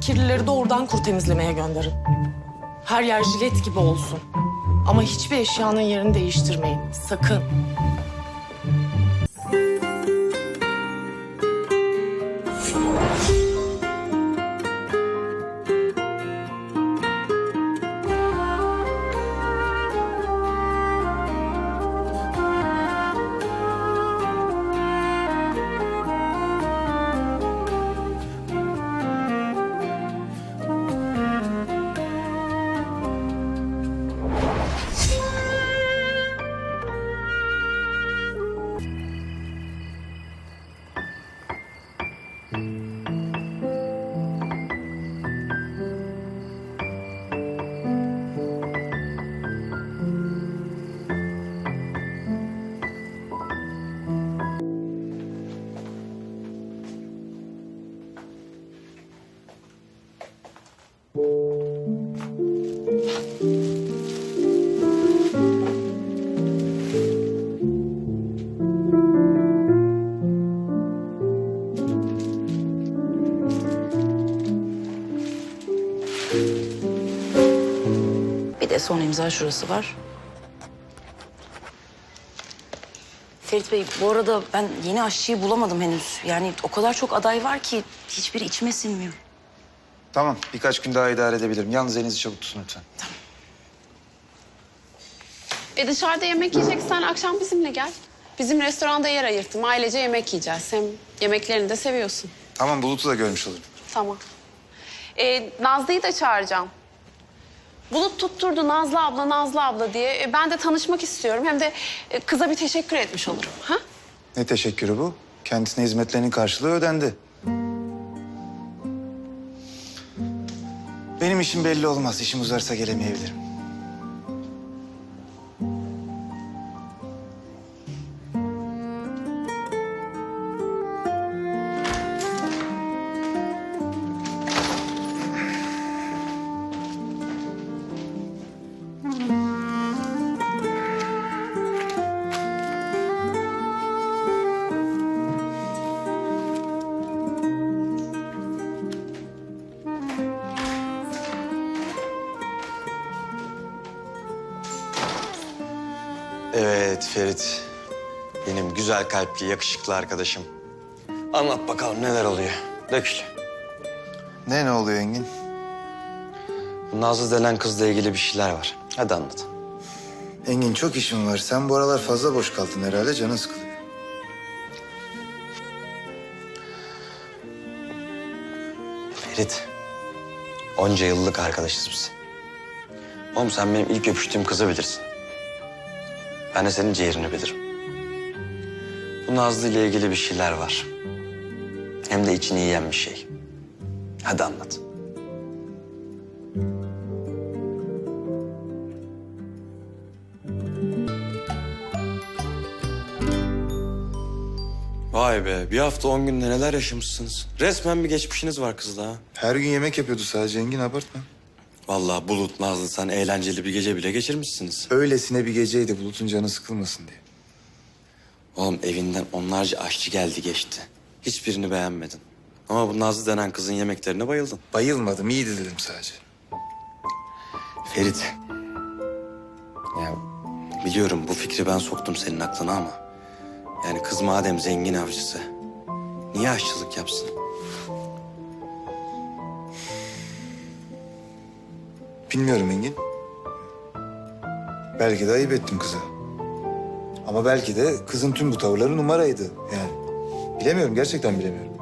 Kirlileri doğrudan kur temizlemeye gönderin. Her yer jilet gibi olsun. Ama hiçbir eşyanın yerini değiştirmeyin. Sakın. Bir de son imza şurası var. Ferit Bey bu arada ben yeni aşçıyı bulamadım henüz. Yani o kadar çok aday var ki hiçbiri içime sinmiyor. Tamam, birkaç gün daha idare edebilirim. Yalnız elinizi çabuk tutun lütfen. E dışarıda yemek yiyeceksen akşam bizimle gel. Bizim restoranda yer ayırttım. Ailece yemek yiyeceğiz. Hem yemeklerini de seviyorsun. Tamam, Bulut'u da görmüş olurum. Tamam. E, Nazlı'yı da çağıracağım. Bulut tutturdu Nazlı abla, Nazlı abla diye. E, ben de tanışmak istiyorum. Hem de e, kıza bir teşekkür etmiş olurum. Ha? Ne teşekkürü bu? Kendisine hizmetlerinin karşılığı ödendi. Benim işim belli olmaz. İşim uzarsa gelemeyebilirim. Evet Ferit. Benim güzel kalpli, yakışıklı arkadaşım. Anlat bakalım neler oluyor. Dökül. Ne ne oluyor Engin? Bu Nazlı denen kızla ilgili bir şeyler var. Hadi anlat. Engin çok işim var. Sen bu aralar fazla boş kaldın herhalde. Canın sıkılıyor. Ferit. Onca yıllık arkadaşız biz. Oğlum sen benim ilk öpüştüğüm kızı bilirsin. Ben de senin ciğerini bilirim. Bu Nazlı ile ilgili bir şeyler var. Hem de içini yiyen bir şey. Hadi anlat. Vay be bir hafta on günde neler yaşamışsınız. Resmen bir geçmişiniz var kızla ha. Her gün yemek yapıyordu sadece Engin abartma. Vallahi Bulut, Nazlı sen eğlenceli bir gece bile geçirmişsiniz. Öylesine bir geceydi Bulut'un canı sıkılmasın diye. Oğlum evinden onlarca aşçı geldi geçti. Hiçbirini beğenmedin. Ama bu Nazlı denen kızın yemeklerine bayıldın. Bayılmadım, iyiydi dedim sadece. Ferit. Ya biliyorum bu fikri ben soktum senin aklına ama... Yani kız madem zengin avcısı... Niye aşçılık yapsın? Bilmiyorum Engin. Belki de ayıp ettim kıza. Ama belki de kızın tüm bu tavırları numaraydı yani. Bilemiyorum, gerçekten bilemiyorum.